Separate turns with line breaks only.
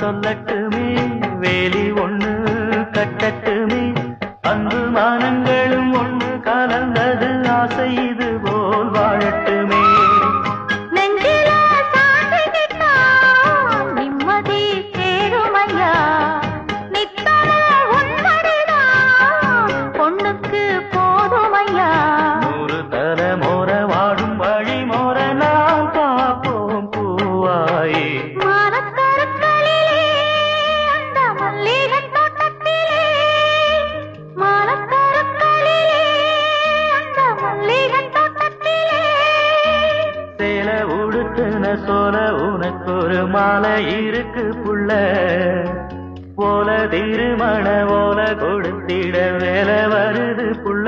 சொல்லட்டுமே வேலி ஒண்ணு கட்டட்டுமே. அன்பு மானங்களும் ஒண்ணு கலந்தது ஆசை இது போல் வாழட்டுமே.
நிம்மதி தேடுமையா. பொண்ணுக்கு போதுமையா.
நூறு தர மோர வாழும் வழி மோர நாம்
இருக்குன்னு
சோல உனக்கு ஒரு மாலை இருக்கு புள்ள. போல திருமண ஓல கொடுத்திட வேலை வருது புள்ள.